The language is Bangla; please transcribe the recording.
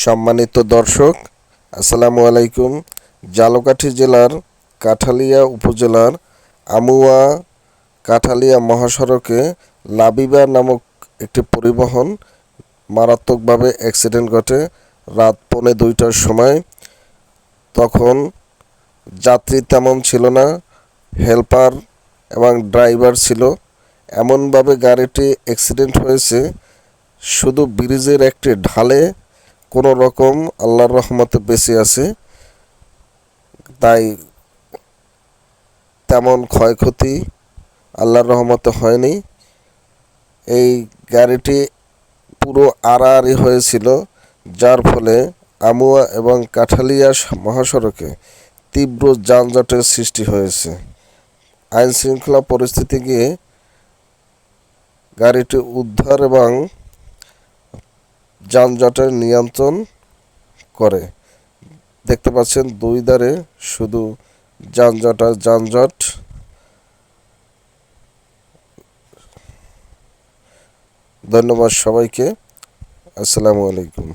সম্মানিত দর্শক, আসসালামু আলাইকুম। জালকাঠি জেলার কাঠালিয়া উপজেলার আমুয়া কাঠালিয়া মহাসড়কে লাবিবা নামক একটি পরিবহন মারাত্মকভাবে অ্যাক্সিডেন্ট ঘটে রাত পৌনে দুইটার সময়। তখন যাত্রী তেমন ছিল না, হেল্পার এবং ড্রাইভার ছিল। এমনভাবে গাড়িটি অ্যাক্সিডেন্ট হয়েছে, শুধু ব্রিজের একটি ঢালে কোনো রকম আল্লাহর রহমতে বেঁচে আছে, তাই তেমন ক্ষয়ক্ষতি আল্লাহর রহমতে হয়নি। এই গাড়িটি পুরো আড়াআড়ি হয়েছিল, যার ফলে আমুয়া এবং কাঠালিয়া মহাসড়কে তীব্র যানজটের সৃষ্টি হয়েছে। আইন শৃঙ্খলা পরিস্থিতি গিয়ে গাড়িটি উদ্ধার এবং যানজটের নিয়ন্ত্রণ করে। দেখতে পাচ্ছেন দুই ধারে শুধু যানজট আর যানজট। ধন্যবাদ সবাইকে। আসসালামু আলাইকুম।